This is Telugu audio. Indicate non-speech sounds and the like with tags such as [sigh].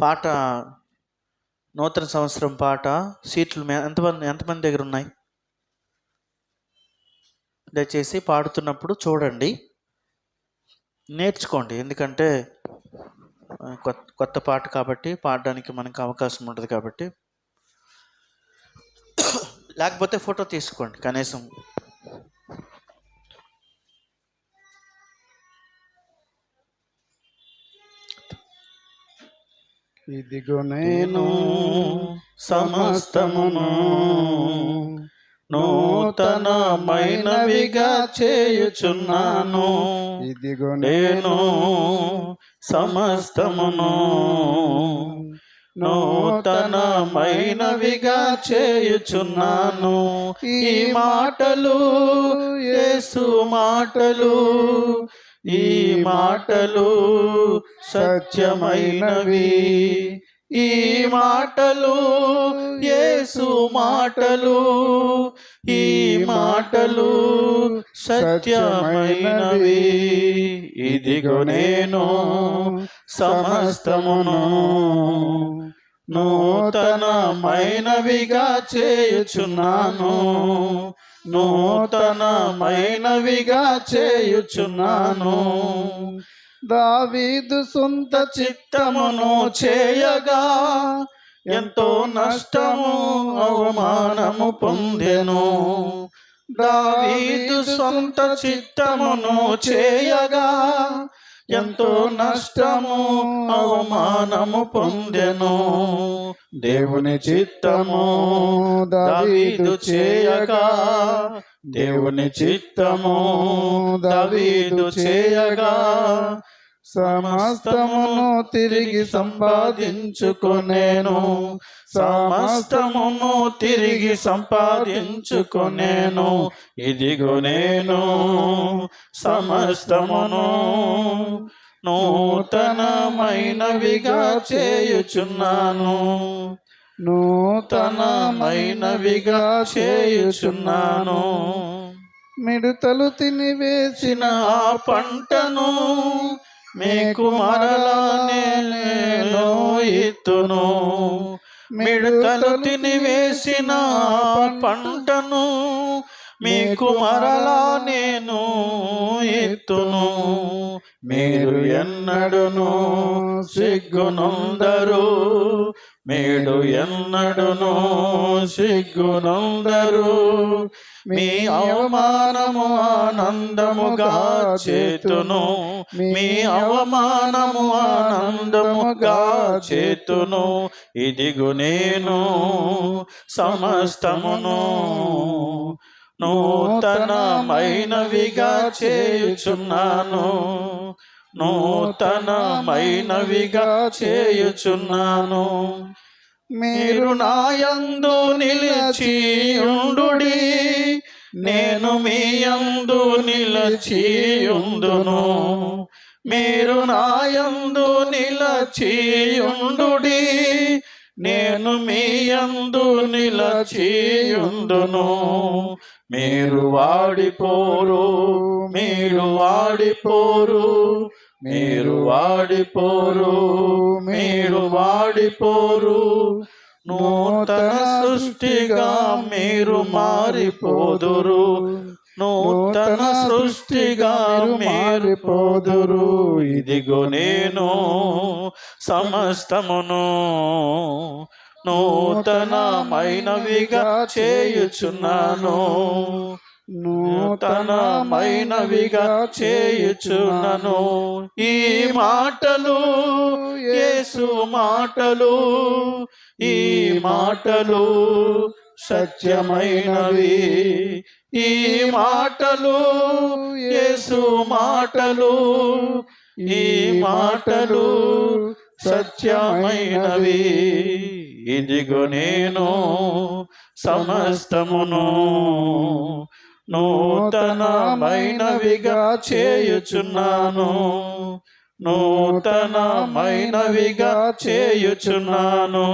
పాట నూతన సంవత్సరం పాట సీట్లు ఎంతమంది ఎంతమంది దగ్గర ఉన్నాయి? దయచేసి పాడుతున్నప్పుడు చూడండి. నేర్చుకోండి. ఎందుకంటే కొత్త కొత్త పాట కాబట్టి పాడడానికి మనకు అవకాశం ఉంటుంది కాబట్టి. [coughs] లేకపోతే ఫోటో తీసుకోండి కనీసం. ఇదిగో నేను సమస్తమును నూతనమైనవిగా చేయుచున్నాను. ఇదిగో నేను సమస్తమును నూతనమైనవిగా చేయుచున్నాను. ఈ మాటలు యేసు మాటలు ఈ మాటలు సత్యమైనవి. ఈ మాటలు యేసు మాటలు. ఈ మాటలు సత్యమైనవి. ఇదిగో నేను సమస్తమును నూతనమైనవిగా చేయుచున్నాను. నూతనమైనవిగా చేయుచున్నాను. దావీదు సొంత చిత్తమును చేయగా ఎంతో నష్టము అవమానము పొందెను. దావీదు సొంత చిత్తమును చేయగా ఎంతో నష్టము అవమానము పొందెను. దేవుని చిత్తము దావీదు చేయగా దేవుని చిత్తము దావీదు చేయగా సమస్తమును తిరిగి సంపాదించుకొనేను. సమస్తమును తిరిగి సంపాదించుకొనేను. ఇదిగో నేను సమస్తమును నూతనమైనవిగా చేయుచున్నాను. నూతనమైనవిగా చేయుచున్నాను. మిడతలు తినివేసిన వేసిన ఆ పంటను మీకు మరలా నేను ఎత్తును మిడతలు తినివేసిన పంటను మీకు మరలా నేను ఎత్తును మీరు ఎన్నడును సిగ్గునందరూ. మేడు ఎన్నడును సిగ్గునొందరు మీ అవమానము ఆనందముగా చేతును మీ అవమానము ఆనందముగా చేతును ఇదిగు నేను సమస్తమును నూతనమైనవిగా చేయుచున్నాను. నూతనమైనవిగా చేయుచున్నాను. మీరు నాయందు నిలిచి ఉండుడి. నేను మీ యందు నిలచి ఉందును మీరు నాయందు నిలచి ఉండుడి. నేను మీ యందు నిలచియుందును. మీరు వాడిపోరు మీరు వాడిపోరు మీరు వాడిపోరు మీరు వాడిపోరు. నూతన సృష్టిగా మీరు మారిపోదురు. నూతన సృష్టిగా మారిపోదురు. ఇదిగో నేను సమస్తమును నూతనమైనవిగా చేయుచున్నాను. నూతనమైనవిగా చేయుచున్నాను. ఈ మాటలు యేసు మాటలు ఈ మాటలు సత్యమైనవి. ఈ మాటలు యేసు మాటలు ఈ మాటలు సత్యమైనవి. ఇదిగో నేను సమస్తమును నూతనమైనవిగా చేయుచున్నాను. నూతనమైనవిగా చేయుచున్నాను.